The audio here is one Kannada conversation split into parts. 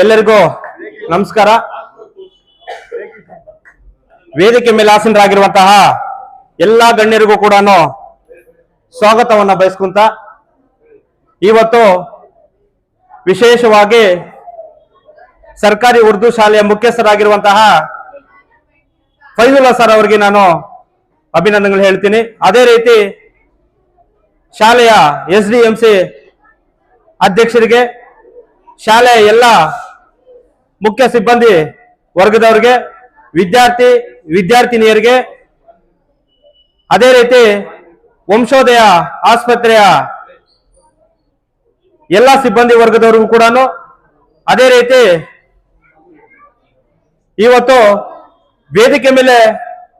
ಎಲ್ಲರಿಗೂ ನಮಸ್ಕಾರ. ವೇದಿಕೆ ಮೇಲೆ ಆಸೀನರಾಗಿರುವಂತಹ ಎಲ್ಲಾ ಗಣ್ಯರಿಗೂ ಕೂಡ ಸ್ವಾಗತವನ್ನ ಬಯಸ್ಕೊಂತ ಇವತ್ತು ವಿಶೇಷವಾಗಿ ಸರ್ಕಾರಿ ಉರ್ದು ಶಾಲೆಯ ಮುಖ್ಯಸ್ಥರಾಗಿರುವಂತಹ ಫೈಜುಲ್ಲಾ ಸರ್ ಅವರಿಗೆ ನಾನು ಅಭಿನಂದನೆಗಳು ಹೇಳ್ತೀನಿ. ಅದೇ ರೀತಿ ಶಾಲೆಯ ಎಸ್ ಡಿ ಎಂ ಸಿ ಅಧ್ಯಕ್ಷರಿಗೆ ಶಾಲೆಯ ಎಲ್ಲ ಮುಖ್ಯ ಸಿಬ್ಬಂದಿ ವರ್ಗದವರಿಗೆ, ವಿದ್ಯಾರ್ಥಿ, ವಿದ್ಯಾರ್ಥಿನಿಯರಿಗೆ ಅದೇ ರೀತಿ ವಂಶೋದಯ ಆಸ್ಪತ್ರೆಯ ಎಲ್ಲ ಸಿಬ್ಬಂದಿ ವರ್ಗದವರಿಗೂ ಕೂಡ ಅದೇ ರೀತಿ ಇವತ್ತು ವೇದಿಕೆ ಮೇಲೆ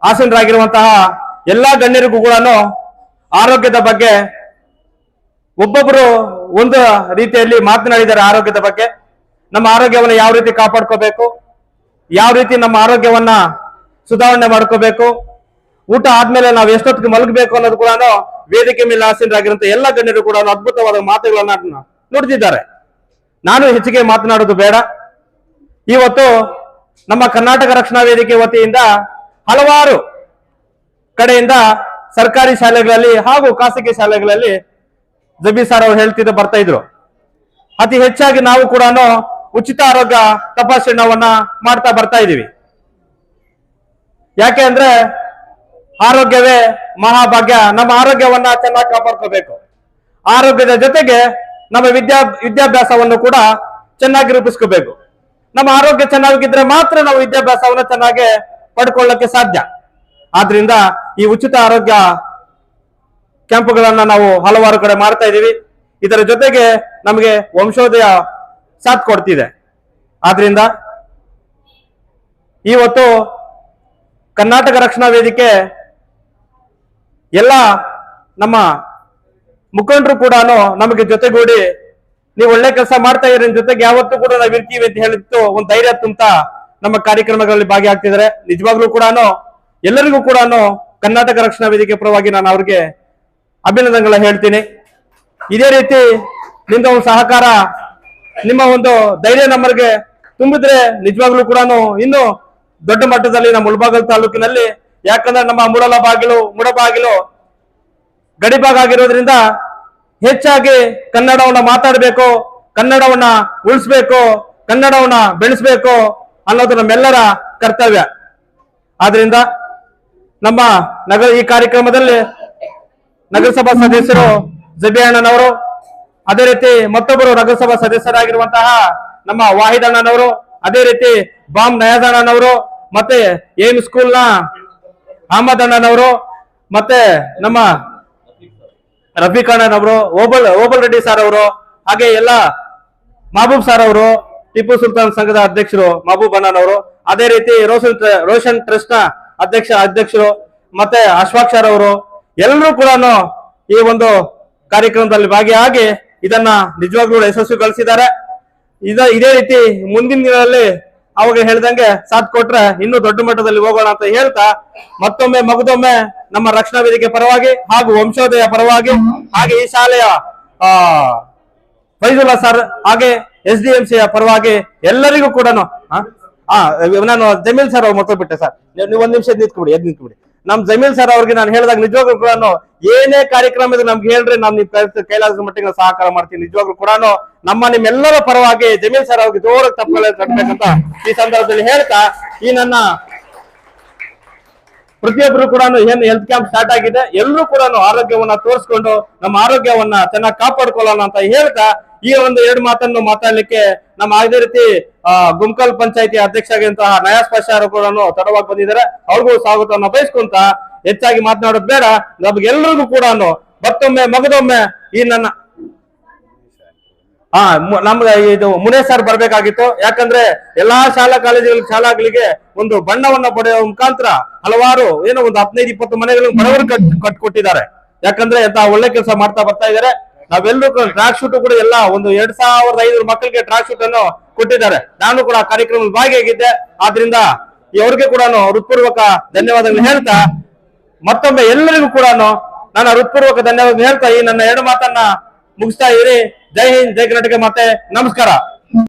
ಆಸೀನರಾಗಿರುವಂತಹ ಎಲ್ಲ ಗಣ್ಯರಿಗೂ ಕೂಡ ಆರೋಗ್ಯದ ಬಗ್ಗೆ ಒಬ್ಬೊಬ್ಬರು ಒಂದು ರೀತಿಯಲ್ಲಿ ಮಾತನಾಡಿದ್ದಾರೆ ಆರೋಗ್ಯದ ಬಗ್ಗೆ, ನಮ್ಮ ಆರೋಗ್ಯವನ್ನು ಯಾವ ರೀತಿ ಕಾಪಾಡ್ಕೋಬೇಕು, ಯಾವ ರೀತಿ ನಮ್ಮ ಆರೋಗ್ಯವನ್ನ ಸುಧಾರಣೆ ಮಾಡ್ಕೋಬೇಕು, ಊಟ ಆದ್ಮೇಲೆ ನಾವು ಎಷ್ಟೊತ್ತಿಗೆ ಮಲಗಬೇಕು ಅನ್ನೋದು ಕೂಡ ವೇದಿಕೆ ಮೇಲೆ ಆಸೀನರಾಗಿರುವಂತ ಎಲ್ಲ ಗಣ್ಯರು ಕೂಡ ಅದ್ಭುತವಾದ ಮಾತುಗಳನ್ನ ನುಡಿದಿದ್ದಾರೆ. ನಾನು ಹೆಚ್ಚಿಗೆ ಮಾತನಾಡೋದು ಬೇಡ. ಇವತ್ತು ನಮ್ಮ ಕರ್ನಾಟಕ ರಕ್ಷಣಾ ವೇದಿಕೆ ವತಿಯಿಂದ ಹಲವಾರು ಕಡೆಯಿಂದ ಸರ್ಕಾರಿ ಶಾಲೆಗಳಲ್ಲಿ ಹಾಗೂ ಖಾಸಗಿ ಶಾಲೆಗಳಲ್ಲಿ ಜಬಿ ಸಾರ್ ಅವ್ರು ಹೇಳ್ತಿದ್ದ ಬರ್ತಾ ಇದ್ರು. ಅತಿ ಹೆಚ್ಚಾಗಿ ನಾವು ಕೂಡ ಉಚಿತ ಆರೋಗ್ಯ ತಪಾಸಣೆವನ್ನ ಮಾಡ್ತಾ ಬರ್ತಾ ಇದೀವಿ. ಯಾಕೆ ಅಂದ್ರೆ ಆರೋಗ್ಯವೇ ಮಹಾಭಾಗ್ಯ. ನಮ್ಮ ಆರೋಗ್ಯವನ್ನ ಚೆನ್ನಾಗಿ ಕಾಪಾಡ್ಕೋಬೇಕು. ಆರೋಗ್ಯದ ಜೊತೆಗೆ ನಮ್ಮ ವಿದ್ಯಾ ವಿದ್ಯಾಭ್ಯಾಸವನ್ನು ಕೂಡ ಚೆನ್ನಾಗಿ ರೂಪಿಸ್ಕೋಬೇಕು. ನಮ್ಮ ಆರೋಗ್ಯ ಚೆನ್ನಾಗಿದ್ರೆ ಮಾತ್ರ ನಾವು ವಿದ್ಯಾಭ್ಯಾಸವನ್ನು ಚೆನ್ನಾಗಿ ಪಡ್ಕೊಳ್ಳಕ್ಕೆ ಸಾಧ್ಯ. ಆದ್ರಿಂದ ಈ ಉಚಿತ ಆರೋಗ್ಯ ಕ್ಯಾಂಪ್ಗಳನ್ನ ನಾವು ಹಲವಾರು ಕಡೆ ಮಾಡ್ತಾ ಇದ್ದೀವಿ. ಇದರ ಜೊತೆಗೆ ನಮಗೆ ವಂಶೋದಯ ಸಾಥ್ ಕೊಡ್ತಿದೆ. ಆದ್ರಿಂದ ಇವತ್ತು ಕರ್ನಾಟಕ ರಕ್ಷಣಾ ವೇದಿಕೆ ಎಲ್ಲ ನಮ್ಮ ಮುಖಂಡರು ಕೂಡ ನಮಗೆ ಜೊತೆಗೂಡಿ ನೀವು ಒಳ್ಳೆ ಕೆಲಸ ಮಾಡ್ತಾ ಇರೋ ಜೊತೆಗೆ ಯಾವತ್ತೂ ಕೂಡ ನಾವು ಇರ್ತೀವಿ ಅಂತ ಹೇಳಿತ್ತು ಒಂದು ಧೈರ್ಯ ತುಂಬ ನಮ್ಮ ಕಾರ್ಯಕ್ರಮಗಳಲ್ಲಿ ಭಾಗಿಯಾಗ್ತಿದ್ದಾರೆ. ನಿಜವಾಗ್ಲೂ ಕೂಡ ಎಲ್ಲರಿಗೂ ಕೂಡ ಕರ್ನಾಟಕ ರಕ್ಷಣಾ ವೇದಿಕೆ ಪರವಾಗಿ ನಾನು ಅವ್ರಿಗೆ ಅಭಿನಂದನೆಗಳ ಹೇಳ್ತೀನಿ. ಇದೇ ರೀತಿ ನಿಮ್ದ ಒಂದು ಸಹಕಾರ, ನಿಮ್ಮ ಒಂದು ಧೈರ್ಯ ನಮ್ಮರಿಗೆ ತುಂಬಿದ್ರೆ ನಿಜವಾಗ್ಲೂ ಕೂಡ ಇನ್ನು ದೊಡ್ಡ ಮಟ್ಟದಲ್ಲಿ ನಮ್ಮ ಮುಳಬಾಗಲ್ ತಾಲೂಕಿನಲ್ಲಿ, ಯಾಕಂದ್ರೆ ನಮ್ಮ ಮುಡಲ ಬಾಗಿಲು ಮುಡಬಾಗಿಲು ಗಡಿಭಾಗ ಆಗಿರೋದ್ರಿಂದ ಹೆಚ್ಚಾಗಿ ಕನ್ನಡವನ್ನ ಮಾತಾಡಬೇಕು, ಕನ್ನಡವನ್ನ ಉಳಿಸ್ಬೇಕು, ಕನ್ನಡವನ್ನ ಬೆಳೆಸ್ಬೇಕು ಅನ್ನೋದು ನಮ್ಮೆಲ್ಲರ ಕರ್ತವ್ಯ. ಆದ್ರಿಂದ ನಮ್ಮ ನಗರ ಈ ಕಾರ್ಯಕ್ರಮದಲ್ಲಿ ನಗರಸಭಾ ಸದಸ್ಯರು ಜಬಿ ಅಣ್ಣನವರು ಅದೇ ರೀತಿ ಮತ್ತೊಬ್ಬರು ನಗರಸಭಾ ಸದಸ್ಯರಾಗಿರುವಂತಹ ನಮ್ಮ ವಾಹಿದ್ ಅಣ್ಣನವರು, ಅದೇ ರೀತಿ ಬಾಮ್ ನಯಾಜ್ ಅಣ್ಣನವರು, ಮತ್ತೆ ಏಮ್ ಸ್ಕೂಲ್ನ ಅಹಮದ್ ಅಣ್ಣನವರು, ಮತ್ತೆ ನಮ್ಮ ರಫೀಕ್ ಅಣ್ಣನವರು ಓಬಲ್ ಓಬಲ್ ರೆಡ್ಡಿ ಸರ್ ಅವರು, ಹಾಗೆ ಎಲ್ಲ ಮಹಬೂಬ್ ಸರ್ ಅವರು, ಟಿಪ್ಪು ಸುಲ್ತಾನ್ ಸಂಘದ ಅಧ್ಯಕ್ಷರು ಮಹಬೂಬ್ ಅಣ್ಣನವರು, ಅದೇ ರೀತಿ ಟ್ರ- ರೋಷನ್ ಟ್ರಸ್ಟ್ನ ಅಧ್ಯಕ್ಷ, ಅಧ್ಯಕ್ಷರು, ಮತ್ತೆ ಅಶ್ವಾಕ್ ಸರ್ ಅವರು ಎಲ್ಲರೂ ಕೂಡ ಈ ಒಂದು ಕಾರ್ಯಕ್ರಮದಲ್ಲಿ ಭಾಗಿಯಾಗಿ ಇದನ್ನ ನಿಜವಾಗ್ಲೂ ಯಶಸ್ವಿಗೊಳಿಸಿದ್ದಾರೆ ಇದ ಇದೇ ರೀತಿ ಮುಂದಿನ ದಿನಗಳಲ್ಲಿ ಅವಾಗ ಹೇಳ್ದಂಗೆ ಸಾಥ್ ಕೊಟ್ರೆ ಇನ್ನೂ ದೊಡ್ಡ ಮಟ್ಟದಲ್ಲಿ ಹೋಗೋಣ ಅಂತ ಹೇಳ್ತಾ ಮತ್ತೊಮ್ಮೆ ಮಗದೊಮ್ಮೆ ನಮ್ಮ ರಕ್ಷಣಾ ವೇದಿಕೆ ಪರವಾಗಿ ಹಾಗೂ ವಂಶೋದಯ ಪರವಾಗಿ ಹಾಗೆ ಈ ಶಾಲೆಯ, ಆ, ಫೈಜುಲ್ಲಾ ಸರ್ ಹಾಗೆ ಎಸ್ ಡಿ ಎಂ ಸಿಯ ಪರವಾಗಿ ಎಲ್ಲರಿಗೂ ಕೂಡ ನಾನು ಜಮೀಲ್ ಸರ್ ಅವ್ರು ಮರ್ತೋಗ್ಬಿಟ್ಟೆ ಸರ್. ನೀವು ಒಂದ್ ನಿಮಿಷ ನಿಂತ್ಕೊಬಿಡಿ ಎದ್ ನಿಂತ್ಕೊಬಿಡಿ. ನಮ್ ಜಮೀನ್ ಸರ್ ಅವ್ರಿಗೆ ನಾನು ಹೇಳಿದಾಗ ನಿಜವಾಗ್ಲೂ ಕೂಡ ಏನೇ ಕಾರ್ಯಕ್ರಮ ಇದೆ ನಮ್ಗೆ ಹೇಳ್ರಿ ನಮ್ ನಿಮ್ ಕೈಲಾದ ಮಟ್ಟಿಗೆ ಸಹಕಾರ ಮಾಡ್ತೀನಿ. ನಿಜವಾಗ್ಲೂ ಕೂಡ ನಮ್ಮ ನಿಮ್ಮೆಲ್ಲರ ಪರವಾಗಿ ಜಮೀನ್ ಸರ್ ಅವ್ರಿಗೆ ಜೋರಾಗಿ ತಪ್ಪಲೆ ಕಟ್ಟಬೇಕಂತ ಈ ಸಂದರ್ಭದಲ್ಲಿ ಹೇಳ್ತಾ ಈ ನನ್ನ ಪ್ರತಿಯೊಬ್ಬರು ಕೂಡ ಏನು ಹೆಲ್ತ್ ಕ್ಯಾಂಪ್ ಸ್ಟಾರ್ಟ್ ಆಗಿದೆ ಎಲ್ಲರೂ ಕೂಡ ಆರೋಗ್ಯವನ್ನ ತೋರಿಸ್ಕೊಂಡು ನಮ್ಮ ಆರೋಗ್ಯವನ್ನ ಚೆನ್ನಾಗಿ ಕಾಪಾಡ್ಕೊಳ್ಳೋಣ ಅಂತ ಹೇಳ್ತಾ ಈ ಒಂದು ಎರಡು ಮಾತನ್ನು ಮಾತಾಡ್ಲಿಕ್ಕೆ ನಮ್ಮ ಅದೇ ರೀತಿ ಗುಮ್ಕಲ್ ಪಂಚಾಯತಿ ಅಧ್ಯಕ್ಷ ಆಗಿರುವಂತಹ ಪಾಷಾ ಅವರು ಕೂಡ ತಡವಾಗಿ ಬಂದಿದ್ದಾರೆ. ಅವ್ರಿಗೂ ಸ್ವಾಗತವನ್ನು ಬಯಸ್ಕೊಂತ ಹೆಚ್ಚಾಗಿ ಮಾತನಾಡೋದು ಬೇಡ. ನಮ್ಗೆಲ್ರಿಗೂ ಕೂಡ ಮತ್ತೊಮ್ಮೆ, ಮಗದೊಮ್ಮೆ ಈ ನನ್ನ ಮು- ನಮ್ಗೆ ಇದು ಮುನೇ ಸರ್ ಬರ್ಬೇಕಾಗಿತ್ತು. ಯಾಕಂದ್ರೆ ಎಲ್ಲಾ ಶಾಲಾ ಕಾಲೇಜುಗಳ ಶಾಲಾಗಳಿಗೆ ಒಂದು ಬಣ್ಣವನ್ನ ಪಡೆಯುವ ಮುಖಾಂತರ ಹಲವಾರು ಏನೋ ಒಂದು ಹದಿನೈದು, ಇಪ್ಪತ್ತು ಮನೆಗಳಿಗೆ ಬಡವರು ಕಟ್, ಕಟ್ಕೊಟ್ಟಿದ್ದಾರೆ. ಯಾಕಂದ್ರೆ ಎಂತ ಒಳ್ಳೆ ಕೆಲಸ ಮಾಡ್ತಾ ಬರ್ತಾ ಇದಾರೆ ನಾವೆಲ್ಲರೂ ಟ್ರಾಕ್ ಶೂಟ್ ಕೂಡ ಎಲ್ಲ ಒಂದು ಎರಡ್ ಸಾವಿರದ ಐನೂರು ಮಕ್ಕಳಿಗೆ ಟ್ರಾಕ್ ಶೂಟ್ ಅನ್ನು ಕೊಟ್ಟಿದ್ದಾರೆ. ನಾನು ಕೂಡ ಆ ಕಾರ್ಯಕ್ರಮದಲ್ಲಿ ಭಾಗಿಯಾಗಿದ್ದೆ. ಆದ್ರಿಂದ ಅವ್ರಿಗೆ ಕೂಡ ಹೃತ್ಪೂರ್ವಕ ಧನ್ಯವಾದಗಳು ಹೇಳ್ತಾ, ಮತ್ತೊಮ್ಮೆ ಎಲ್ಲರಿಗೂ ಕೂಡ ನನ್ನ ಹೃತ್ಪೂರ್ವಕ ಧನ್ಯವಾದ ಹೇಳ್ತಾ ಈ ನನ್ನ ಎರಡು ಮಾತನ್ನ ಮುಗಿಸ್ತಾ ಇರಿ. ಜೈ ಹಿಂದ್ ಜೈ ಕರ್ನಾಟಕ ಮತ್ತೆ ನಮಸ್ಕಾರ.